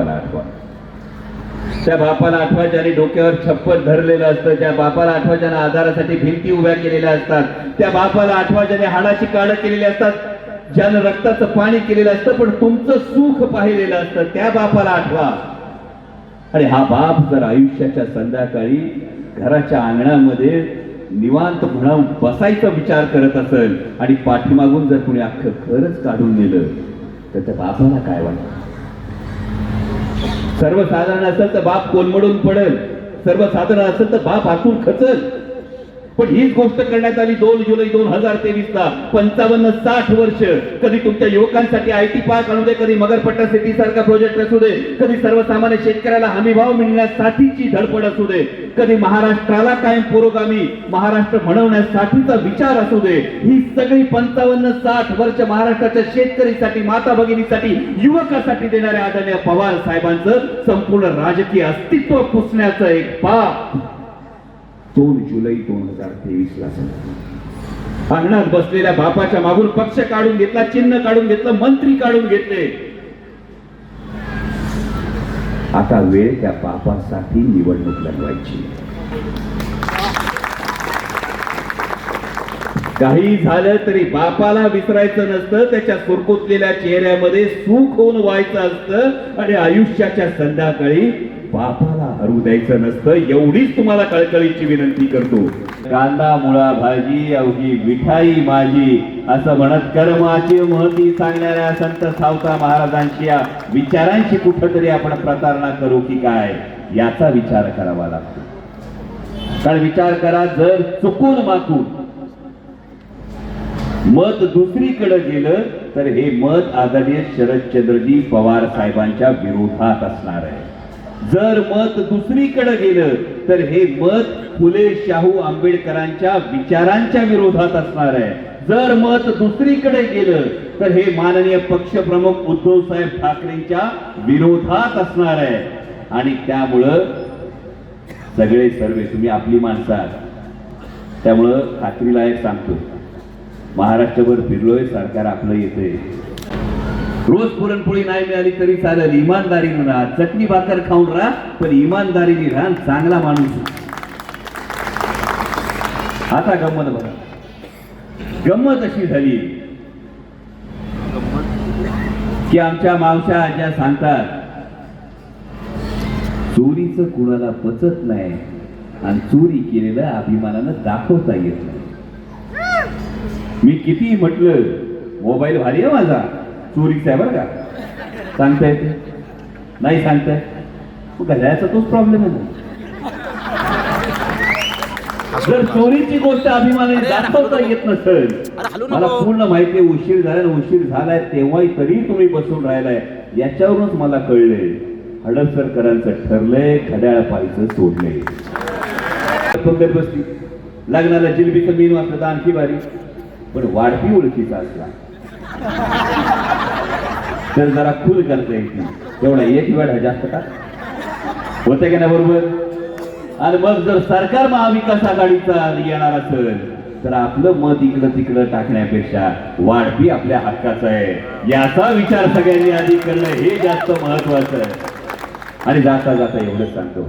बापाला आठवा. त्या बापाला आठवा ज्याने डोक्यावर छप्पर धरलेलं असतं. त्या बापाला आठवा ज्याने आधारासाठी भिंती उभ्या केलेल्या असतात. त्या बापाला आठवा ज्याने हाडाची काढ केलेली असतात. ज्यानं रक्ताचं पाणी केलेलं असतं पण तुमचं सुख पाहिलेलं असतं त्या बापाला आठवा. आणि हा बाप जर आयुष्याच्या संध्याकाळी घराच्या अंगणामध्ये निवांत म्हणून बसायचा विचार करत असेल आणि पाठीमागून जर कुणी अख्खं खरंच काढून नेलं तर त्या बापाला काय वाटतं? सर्वसाधारण असेल तर बाप कोलमडून पडेल. सर्वसाधारण असेल तर बाप आतून खचल. पण हीच गोष्ट करण्यात आली दोन जुलै दोन हजार तेवीस ला पंचावन्न साठ वर्ष कधी तुमच्या युवकांसाठी आय टी पार्क आणू दे कधी मगरपट्टा सिटी सारखा प्रोजेक्ट असू दे कधी सर्वसामान्य शेतकऱ्याला हमीभाव मिळण्यासाठीची धडपड असू दे कधी महाराष्ट्राला कायम पुरोगामी महाराष्ट्र म्हणवण्यासाठीचा विचार असू दे ही सगळी पंचावन्न साठ वर्ष महाराष्ट्राच्या शेतकरीसाठी माता भगिनीसाठी युवकासाठी देणाऱ्या आदरणीय पवार साहेबांचं संपूर्ण राजकीय अस्तित्व पुसण्याचं एक पाप. दोन जुलै दोन हजार तेवीस ला अंगणात बसलेल्या बापाच्या मागून पक्ष काढून घेतला चिन्ह काढून घेतलं मंत्री काढून घेतले. आता वेळ त्या बापासाठी निवडणूक लढवायची. काही झालं तरी बापाला विसरायचं नसतं त्याच्या सुरकुतलेल्या चेहऱ्यामध्ये सुख होऊन व्हायचं असतं आणि आयुष्याच्या संध्याकाळी बापाला हरू द्यायचं नसतं एवढीच तुम्हाला कळकळीची विनंती करतो. कांदा मुळा भाजी अवघी मिठाई माझी असं म्हणत कर्माची महती सांगणाऱ्या संत सावता महाराजांची या विचारांशी कुठंतरी आपण प्रतारणा करू की काय? याचा विचार करावा लागतो. कारण विचार करा जर चुकून माकून मत दुसरीकडे गेलं तर हे मत आदरणीय शरदचंद्रजी पवार साहेबांच्या विरोधात असणार आहे. जर मत दुसरीकडे गेलं तर हे मत फुले शाहू आंबेडकरांच्या विचारांच्या विरोधात असणार आहे. जर मत दुसरीकडे गेलं तर हे माननीय पक्षप्रमुख उद्धव साहेब ठाकरेंच्या विरोधात असणार आहे. आणि त्यामुळं सगळे सर्वे तुम्ही आपली माणसं आहात. त्यामुळं खात्रीला एक सांगतो. महाराष्ट्रभर फिरलोय सरकार आपलं येतंय. रोज पुरणपोळी नाही मिळाली तरी चालेल. इमानदारीनं राहा चटणी भाकर खाऊन राहा पण इमानदारीने राहा चांगला माणूस आता गंमत बघा. गंमत अशी झाली की आमच्या मावशा आज्या सांगतात चोरीचं कुणाला पचत नाही आणि चोरी केलेलं अभिमानानं दाखवता येत नाही. मी किती म्हटलं मोबाईल भारी आहे माझा. चोरीचा आहे बरं का? सांगता. येते नाही सांगताय मग घड्याळाचा तोच प्रॉब्लेम आहे ना. जर चोरीची गोष्ट अभिमानाने दाखवता येत नसेल मला पूर्ण माहिती आहे उशीर झाला उशीर झालाय तेव्हाही तरी तुम्ही बसून राहिलाय. याच्यावरूनच मला कळलंय हडपसरकरांचं ठरलंय घड्याळ पाहायचं सोडलंय. बसली. लग्नाला जिलबीचं मेनू असलं तर आणखी भारी. पण वाढपी ओळखीचा असला. तर जरा खुल करता एवढं तेवढा एक वेळ जास्त का? होते का नाही बरोबर? आणि मग जर सरकार महाविकास आघाडीचा येणार असेल तर आपलं मत इकडं तिकडं टाकण्यापेक्षा वाढपी आपल्या हक्काचं आहे. याचा विचार सगळ्यांनी आधी करणं हे जास्त महत्वाचं आहे. आणि जाता जाता एवढंच सांगतो.